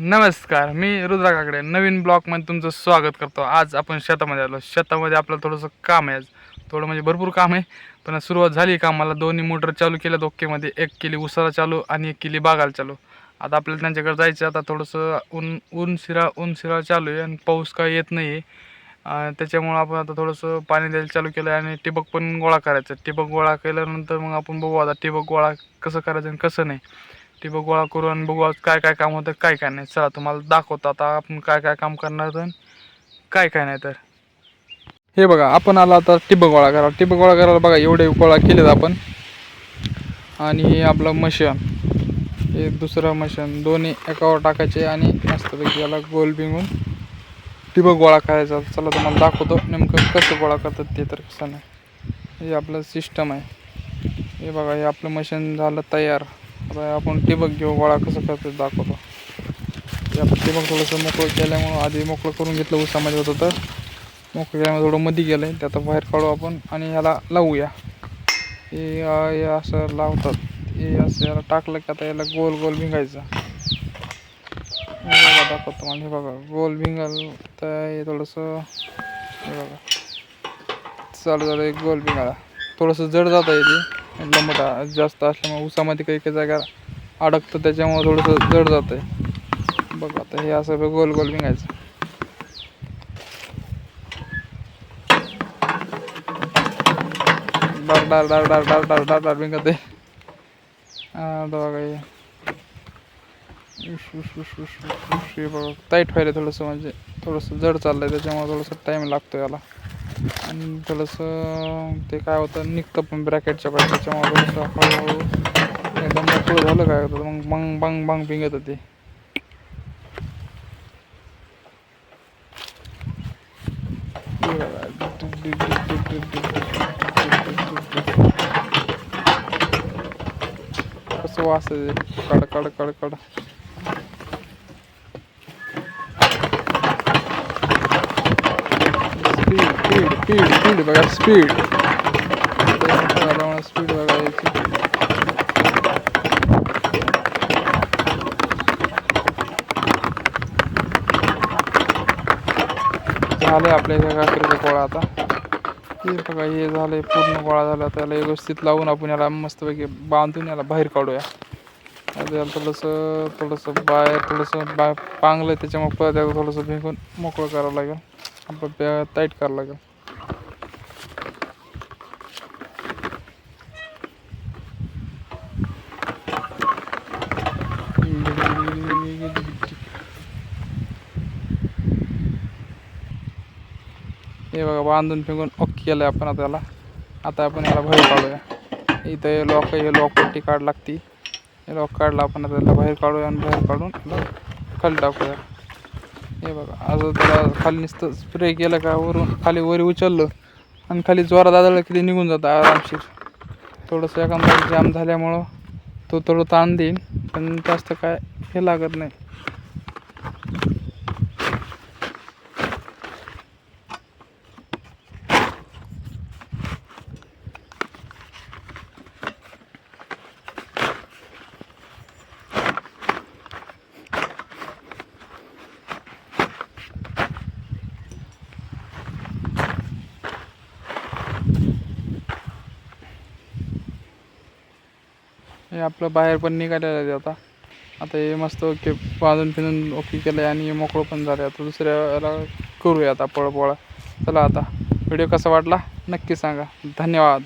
नमस्कार मी रुद्रा काकडे नवीन ब्लॉगमध्ये तुमचं स्वागत करतो. आज आपण शेतामध्ये आलो. शेतामध्ये आपलं थोडंसं काम आहे आज. थोडं म्हणजे भरपूर काम आहे. पण सुरुवात झाली कामाला. दोन्ही मोटर चालू केल्या ओकेमध्ये. एक केली उसाला चालू आणि एक केली बागाला चालू. आता आपल्याला त्यांच्याकडे जायचं आता थोडंसं ऊन ऊन शिरा ऊन शिरा चालू आहे आणि पाऊस काय येत नाही आहे. त्याच्यामुळं आपण आता थोडंसं पाणी द्यायला चालू केलं आहे आणि ठिबक पण गोळा करायचं टिबक गोळा केल्यानंतर मग आपण बघू आता टिबक गोळा कसं करायचं आणि कसं नाही. ते गोळा करून आणि बघू आज काय काय काम होतं काय काय नाही. चला तुम्हाला दाखवतो आता आपण काय काय काम करणार तर काय काय नाही तर. हे बघा आपण आला आता टिबक गोळा करा टिबक गोळा करायला बघा एवढे गोळा केलेत आपण. आणि हे आपलं मशीन हे दुसरं मशीन दोन्ही एकावर टाकायचे आणि मस्तपैकी याला गोल बिंगून टिबक गोळा करायचा. चला तुम्हाला दाखवतो नेमकं कसं गोळा करतात ते तर कसं नाही. हे आपलं सिस्टम आहे. हे बघा हे आपलं मशीन झालं तयार. आता आपण ठिबक घेऊ गोळा कसं करतो दाखवतो. आपण टिबक थोडंसं मोकळं केल्यामुळं आधी मोकळं करून घेतलं उसामध्ये होतं तर मोकळं केल्यामुळे थोडं मध्ये गेलं आहे ते आता बाहेर काढू आपण आणि ह्याला लावूया. हे असं लावतात हे असं याला टाकलं की आता याला गोल गोल भिंगायचं. दाखवतो मला हे बघा गोल भिंगाल तर हे थोडंसं हे बघा. चालू झालं एक गोल भिंगाला थोडंसं जड जाता येते ते लंबट जास्त असल्यामुळे उसामध्ये काही काही जागा अडकतं त्याच्यामुळे थोडंसं जड जात आहे बघ आता हे असं गोल गोल विंगायचं डार डार डार डार डार डार डार डार विंगत आहे बघा बघा टाईट व्हायला थोडंसं म्हणजे थोडंसं जड चाललंय त्याच्यामुळे थोडंसं टाईम लागतो याला. आणि थोडंसं ते काय होतं निघतं पण ब्रॅकेटच्या पाहिजे त्याच्यामुळे थोडंसं हळूहळू एकदम मोकळं झालं काय होतं मग बंग बंग बंग पिंगत होते कसं वास कड कड कड कड स्पीड स्पीड स्पीड बघा स्पीड स्पीड बघा याची. झाले आपल्या इथे काकडीचा गोळा आता. हे बघा हे झालंय पूर्ण गोळा झाला. त्याला व्यवस्थित लावून आपण याला मस्तपैकी बांधून याला बाहेर काढूया. त्याला थोडंसं थोडंसं बाहेर थोडंसं बा पांगलं त्याच्यामुळे परत याला थोडंसं भिंकून मोकळं करावं लागेल. आपलं टाईट करावं लागेल. हे बघा बांधून फेकून ओके केलं आहे आपण आता आता आपण याला बाहेर काढूया. इथं हे लॉक हे लॉक पट्टी काढ लागती. हे लॉक काढला आपण आता त्याला बाहेर काढूया आणि बाहेर काढून खाली टाकूया. हे बघा आज त्याला खाली नुसतं स्प्रे केलं का वरून खाली वरी उचललं आणि खाली जोरात आदळलं की ते निघून जातं आरामशीर. थोडंसं एखादा जाम झाल्यामुळं तो थोडं ताण देईन पण जास्त काय हे लागत नाही. हे आपलं बाहेर पण निघालेलं आहे आता. आता हे मस्त ओके बांधून फिरून ओके केलं आहे आणि हे मोकळं पण झालं आता दुसऱ्याला करूया आता पळपोळा. चला आता. व्हिडिओ कसा वाटला? नक्की सांगा. धन्यवाद.